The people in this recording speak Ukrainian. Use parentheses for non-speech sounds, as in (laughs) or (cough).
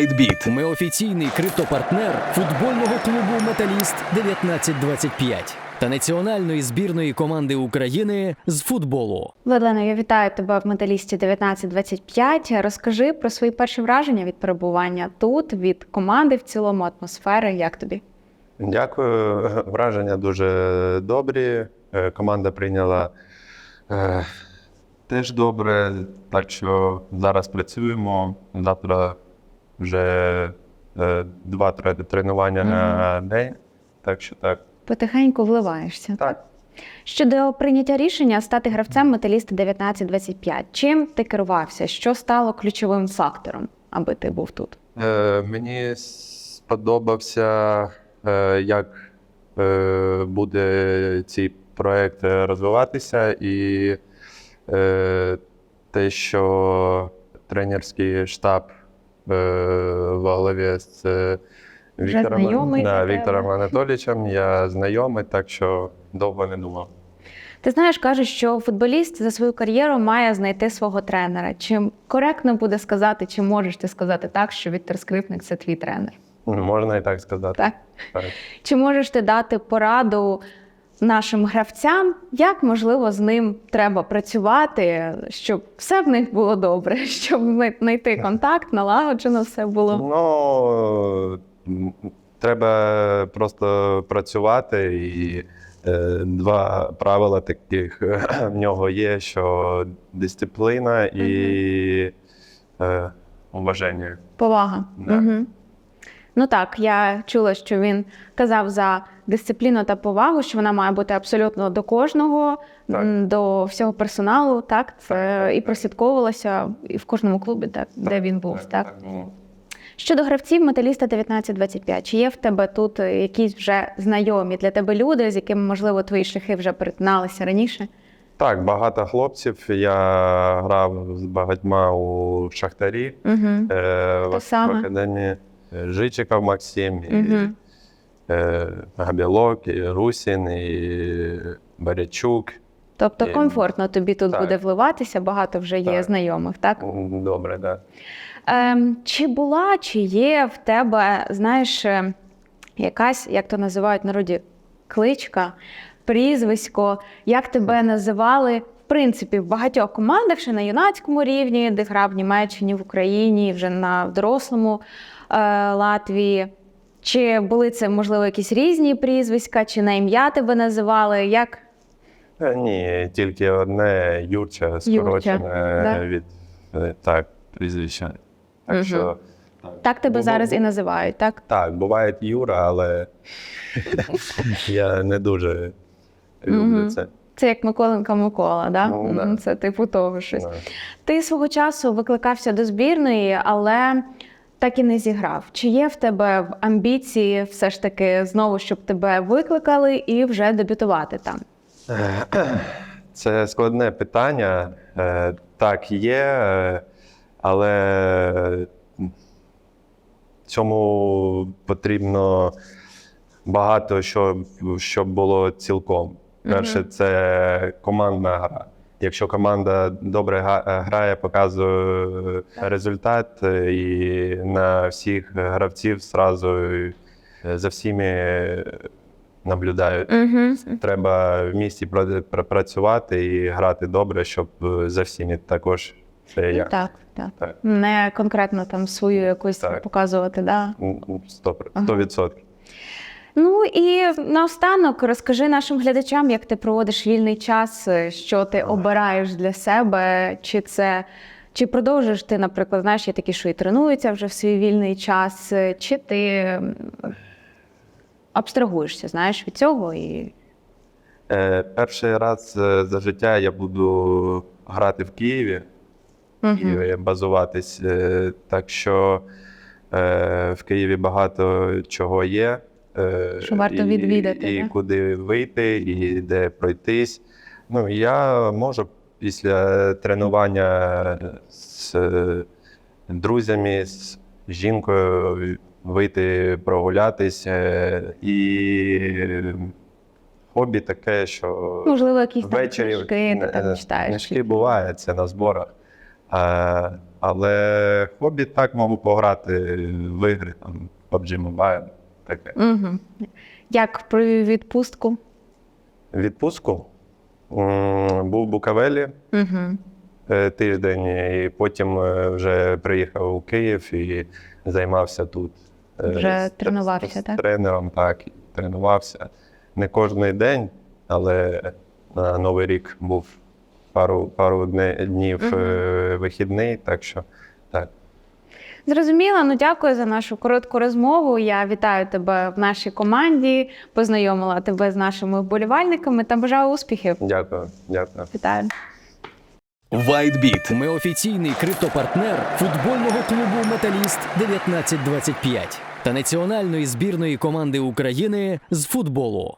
WhiteBit. Ми офіційний криптопартнер футбольного клубу Металіст 1925 та національної збірної команди України з футболу. Владлено, я вітаю тебе в металісті 1925. Розкажи про свої перші враження від перебування тут, від команди в цілому атмосфери. Як тобі? Дякую. (laughs) Враження дуже добрі. Е, Команда прийняла е, теж добре. Так що зараз працюємо. Завтра вже е, два тренування на день. Так що так. Потихеньку вливаєшся. Так. Щодо прийняття рішення стати гравцем металіста 1925, чим ти керувався? Що стало ключовим фактором, аби ти був тут? Е, мені сподобався, е, як е, буде цей проект розвиватися, і е, те, що тренерський штаб е, в голові з е, Віктором, знайомий да. Віктором Анатолійовичем, я знайомий, так що довго не думав. Ти знаєш, кажуть, що футболіст за свою кар'єру має знайти свого тренера. Чи коректно буде сказати, чи можеш ти сказати так, що Віктор Скрипник це твій тренер? Можна і так сказати. Так? Так. Чи можеш ти дати пораду нашим гравцям, як можливо з ним треба працювати, щоб все в них було добре, (laughs) щоб знайти контакт, налагоджено все було? Ну треба просто працювати, і е, два правила таких (clears throat) в нього є: що дисципліна і е, уваження. Повага. Да. Угу. Ну так, я чула, що він казав за дисципліну та повагу, що вона має бути абсолютно до кожного, Так. до всього персоналу. Так, це Так, так, і так. прослідковувалося і в кожному клубі, так, де він був. Так, ну, Щодо гравців металіста 1925, чи є в тебе тут е, якісь вже знайомі для тебе люди, з якими, можливо, твої шляхи вже перетиналися раніше? Так, багато хлопців. Я грав з багатьма у Шахтарі Угу. е, в, в академії. Е, Жичиков Максим, е, Габілок, і Русін, і Барячук. Тобто Є. комфортно тобі тут Так. буде вливатися, багато вже є Так. знайомих, так? Добре, так. Да. Ем, чи була, чи є в тебе, знаєш, е, якась, як то називають в народі, кличка, прізвисько, як тебе називали, в принципі, в багатьох командах, ще на юнацькому рівні, де грав в Німеччині, в Україні, вже на дорослому е, Латвії. Чи були це, можливо, якісь різні прізвиська, чи на ім'я тебе називали? Як? Е, Ні, тільки одне Юрча скорочене да? від е, так, прізвища. Так Мгм. що Так тебе Бу- зараз і називають, так? так, буває Юра, але (laughs) я не дуже люблю Мгм. це. Це як Миколенка Микола, да? Ну, да. Мгм, Це типу того щось. Да. Ти свого часу викликався до збірної, але так і не зіграв. Чи є в тебе в амбіції все ж таки знову, щоб тебе викликали і вже дебютувати там? Це складне питання. Е, Так, є, е, але цьому потрібно багато що, щоб було цілком. Перше, це командна гра. Якщо команда добре га- грає, показує результат, е, і на всіх гравців зразу е, за всіми наблюдають. Угу. Треба в місті пра- пра- працювати і грати добре, щоб е, за всіми також це я. Так, так. Так. Не конкретно там свою якусь Так. показувати, да? М, Сто Ага. Ну і наостанок розкажи нашим глядачам, як ти проводиш вільний час, е, що ти обираєш для себе, чи це. Чи продовжуєш ти, наприклад, знаєш, є такі, що і тренуються вже в свій вільний час, е, чи ти абстрагуєшся, знаєш, від цього і Е, перший раз е, за життя я буду грати в Києві Мгм. і базуватись. Так що е, в Києві багато чого є. Е, Що варто і, відвідати, І да? куди вийти, і де пройтись. Ну, я можу після тренування з е, друзями, з жінкою вийти прогулятись. е, І хобі таке, що можливо якісь там ввечері книжки ти там читаєш. Книжки бувають, це на зборах. А Але хобі так можу пограти в ігри, там PUBG Mobile, таке. Угу. Як про відпустку? Відпустку був в Букавелі Угу. е, тиждень, і потім е, вже приїхав у Київ і займався тут. е, Вже з- тренувався, з так? тренером, так, тренувався. Не кожен день, але на Новий рік був пару, пару днів е, вихідний, так що так. Зрозуміла. Ну дякую за нашу коротку розмову. Я вітаю тебе в нашій команді, познайомила тебе з нашими вболівальниками та бажаю успіхів. Дякую, дякую. Вітаю. WhiteBit. Ми офіційний криптопартнер футбольного клубу Металіст 1925 та національної збірної команди України з футболу.